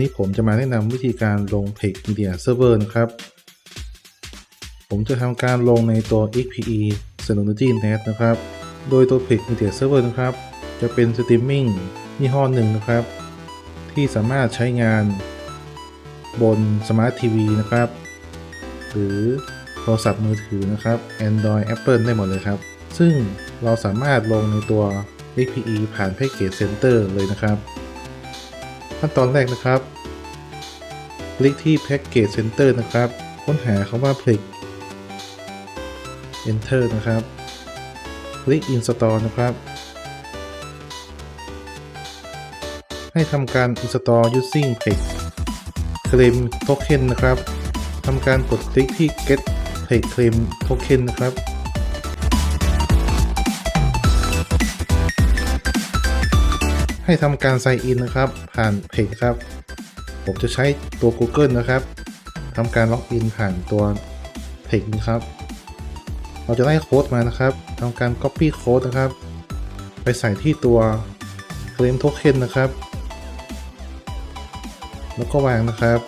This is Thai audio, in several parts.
ันนี้ผมจะมาแนะนำวิธีการลงเพจ Media Server นะครับ ผมจะทำการลงในตัว XPE Synology Net นะครับ โดยตัวเพจ Media Server นะครับ จะเป็นสตรีมมิ่งยี่ห้อหนึ่งนะครับ ที่สามารถใช้งานบน Smart TV นะครับ หรือโทรศัพท์มือถือนะครับ Android Apple ได้หมดเลยครับ ซึ่งเราสามารถลงในตัว XPE ผ่าน Package Center เลยนะครับ ขั้นตอนแรกนะครับ คลิกที่ Package Center นะครับ ค้นหาคำว่า Plex Enter นะครับ คลิก Install นะครับ ให้ทำการ Install using Plex Claim Token นะครับทำการกดคลิกที่ Get Plex Claim Token นะครับ ให้ทำการ sign in นนะครับ ผ่านเพจครับ ผมจะใช้ตัว Google นะครับทำการล็อกอินผ่านตัวเพจนี้ครับ เราจะได้โค้ดมานะครับทำการ Copy โค้ดนะครับ ไปใส่ที่ตัว Claim Token นะครับ แล้วก็วางนะครับ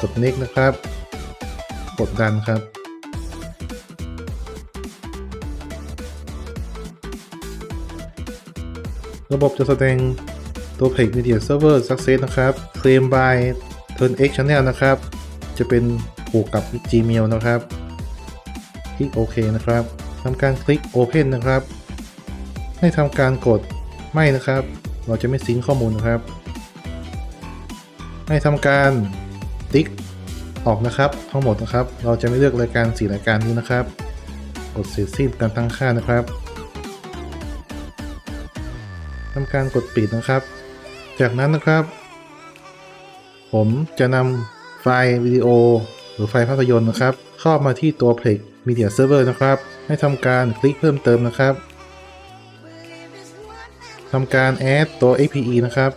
กด Next นะครับ กดดันครับ ระบบจะแสดงตัวเพจ Media Server Success นะครับ Claim by Turn X Channel นะครับ จะเป็นผูกกับ Gmail นะครับ คลิกโอเคนะครับทำการคลิก Open นะครับ ให้ทำการกดไม่นะครับ เราจะไม่ซิงข้อมูลนะครับ ให้ทำการติ๊กออกนะครับ ทั้งหมดนะครับ เราจะไม่เลือกรายการ 4 รายการนี้นะครับ กดเสร็จสิ้นการตั้งค่านะครับ ทำการกดปิดนะครับ จากนั้นนะครับ ผมจะนำไฟล์วิดีโอ หรือไฟล์ภาพยนตร์นะครับ เข้ามาที่ตัว Plex Media Server นะครับ ให้ทำการคลิกเพิ่มเติมนะครับทำการ add ตัว APE นะครับ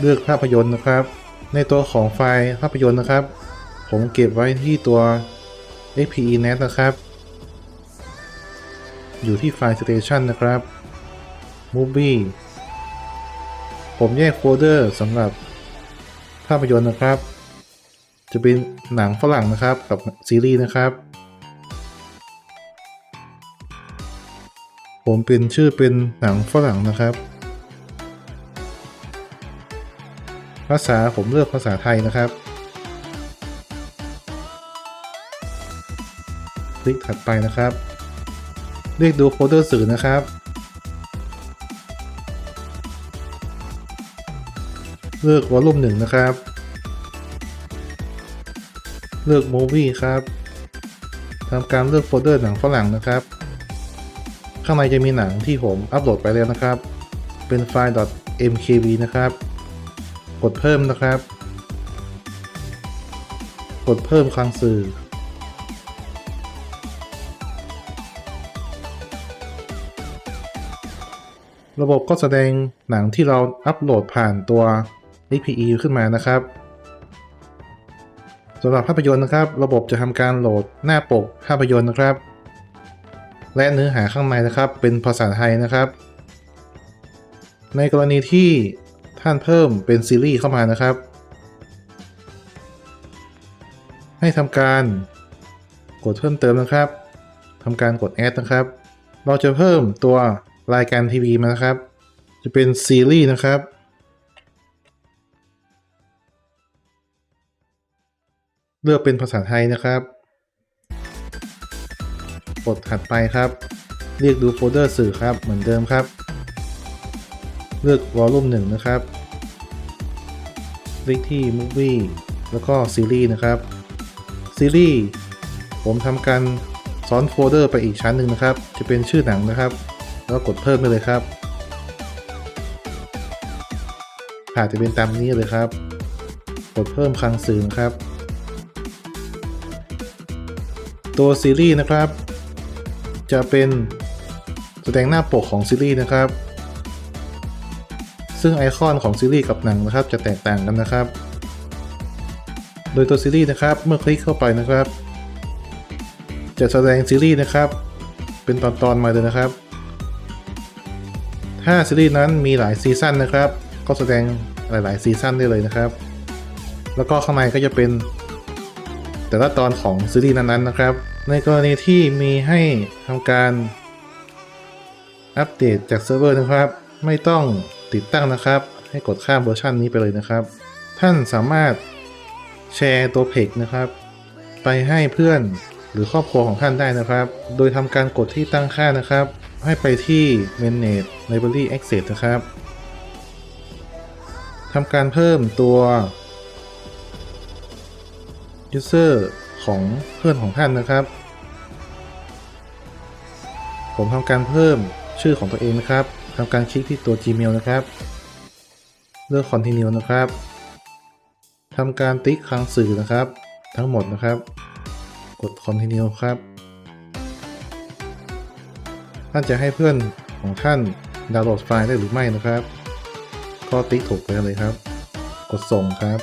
เลือกภาพยนตร์นะครับ ในตัวของไฟล์ภาพยนตร์นะครับ ผมเก็บไว้ที่ตัว APE Net นะครับ อยู่ที่ไฟล์ Station นะครับ Movie ผมแยกโฟลเดอร์สำหรับภาพยนตร์นะครับ จะเป็นหนังฝรั่งนะครับกับซีรีส์นะครับ ผมเป็นชื่อเป็นหนังฝรั่งนะครับ ภาษาผมเลือกภาษาไทยนะครับคลิกถัดไปนะครับ เรียกดูโฟลเดอร์สื่อนะครับ เลือกวอลลุ่มหนึ่งนะครับ เลือก Movie ครับทำการเลือกโฟลเดอร์หนังฝรั่งนะครับ ข้างในจะมีหนังที่ผมอัปโหลดไปแล้วนะครับ เป็นไฟล์ .mkv นะครับ กดเพิ่มนะครับ กดเพิ่มคลังสื่อ ระบบก็แสดงหนังที่เราอัปโหลดผ่านตัว XPE ขึ้นมานะครับสำหรับภาพยนตร์นะครับ ระบบจะทำการโหลดหน้าปกภาพยนตร์นะครับ และเนื้อหาข้างในนะครับ เป็นภาษาไทยนะครับ ในกรณีที่ท่านเพิ่มเป็นซีรีส์เข้ามานะครับ ให้ทำการกดเพิ่มเติมนะครับทำการกดแอดนะครับ เราจะเพิ่มตัว รายการทีวีมานะครับ จะเป็นซีรีส์นะครับ เลือกเป็นภาษาไทยนะครับกดถัดไปครับ เรียกดูโฟลเดอร์สื่อครับเหมือนเดิมครับ เลือกวอลลุ่มหนึ่งนะครับคลิกที่ Movie แล้วก็ซีรีส์นะครับซีรีส์ผมทำการซ้อนโฟลเดอร์ไปอีกชั้นหนึ่งนะครับ จะเป็นชื่อหนังนะครับ แล้วกดเพิ่มไปเลยครับอาจจะเป็นตามนี้เลยครับ กดเพิ่มคลังสื่อครับ ตัวซีรีส์นะครับ จะเป็นแสดงหน้าปกของซีรีส์นะครับ ซึ่งไอคอนของซีรีส์กับหนังนะครับ จะแตกต่างกันนะครับ โดยตัวซีรีส์นะครับ เมื่อคลิกเข้าไปนะครับ จะแสดงซีรีส์นะครับ เป็นตอนๆมาเลยนะครับ แถถ้าซีรีส์นั้นมีหลายซีซั่นนะครับ ก็แสดงหลาย ๆ ซีซั่นได้เลยนะครับ แล้วก็ข้างในก็จะเป็น แต่ละตอนของซีรีส์นั้น ๆ นะครับ ในกรณีที่มีให้ทำการอัปเดตจากเซิร์ฟเวอร์นะครับ ไม่ต้องติดตั้งนะครับ ให้กดข้ามเวอร์ชันนี้ไปเลยนะครับ ท่านสามารถแชร์ตัวเพจนะครับ ไปให้เพื่อนหรือครอบครัวของท่านได้นะครับ โดยทำการกดที่ตั้งค่านะครับ ให้ไปที่ Manage Library Access นะครับทำการเพิ่มตัว User ของเพื่อนของท่านนะครับ ผมทำการเพิ่มชื่อของตัวเองนะครับทำการคลิกที่ตัว Gmail นะครับ เลือก Continue นะครับทำการติ๊กคลังสื่อนะครับ ทั้งหมดนะครับ กด Continue ครับ ท่านจะให้เพื่อนของท่านดาวน์โหลดไฟล์ได้หรือไม่นะครับ ก็ติ๊กถูกไปเลยครับ กดส่งครับ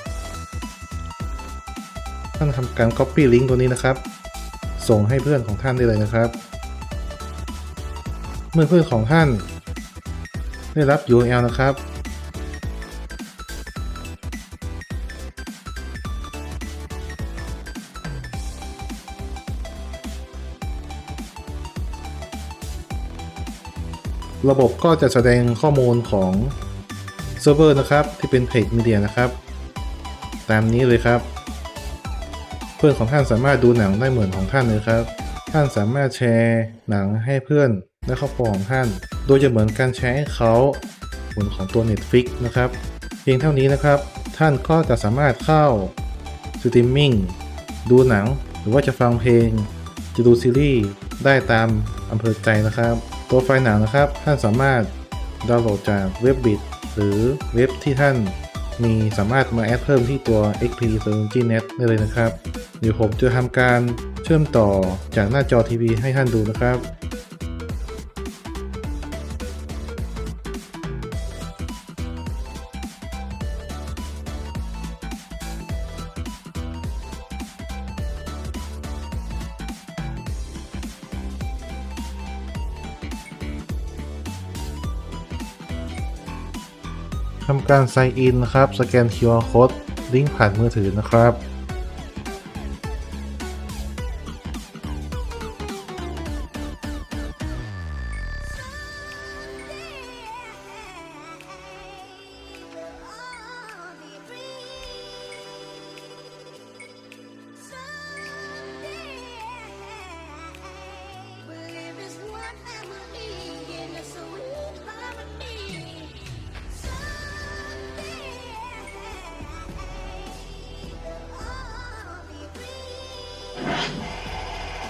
ท่านทำการ Copy ลิงก์ตัวนี้นะครับ ส่งให้เพื่อนของท่านได้เลยนะครับ เมื่อเพื่อนของท่าน ได้รับ URL นะครับ ระบบก็จะแสดงข้อมูลของเซิร์ฟเวอร์นะครับที่เป็นเพจมีเดียนะครับ ตามนี้เลยครับ เพื่อนของท่านสามารถดูหนังได้เหมือนของท่านเลยครับ ท่านสามารถแชร์หนังให้เพื่อนและครอบครัวของท่าน โดยจะเหมือนการแชร์ให้เขาเหมือนของตัว Netflix นะครับ เพียงเท่านี้นะครับ ท่านก็จะสามารถเข้าสตรีมมิ่งดูหนังหรือว่าจะฟังเพลง จะดูซีรีส์ได้ตามอำเภอใจนะครับ ตัวไฟล์หนังนะครับ ท่านสามารถดาวน์โหลดจากเว็บบิดหรือเว็บที่ท่านมีสามารถมาแอดเพิ่มที่ตัว XP s e r g Net ได้เลยนะครับ เดี๋ยวผมจะทำการเชื่อมต่อจากหน้าจอทีวีให้ท่านดูนะครับ ทำการ sign in นะครับ สแกน QR code ลิงก์ผ่านมือถือนะครับ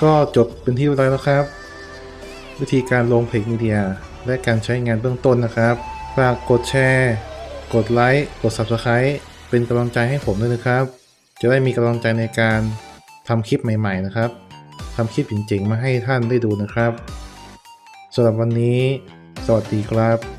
ก็จบเป็นที่เรียบร้อยแล้วครับ วิธีการลงเพจมีเดีย และการใช้งานเบื้องต้นนะครับฝากกดแชร์ กดไลค์กด Subscribe เป็นกำลังใจให้ผมด้วยนะครับ จะได้มีกำลังใจในการทำคลิปใหม่ๆนะครับทำคลิปเจ๋งๆมาให้ท่านได้ดูนะครับสำหรับวันนี้ สวัสดีครับ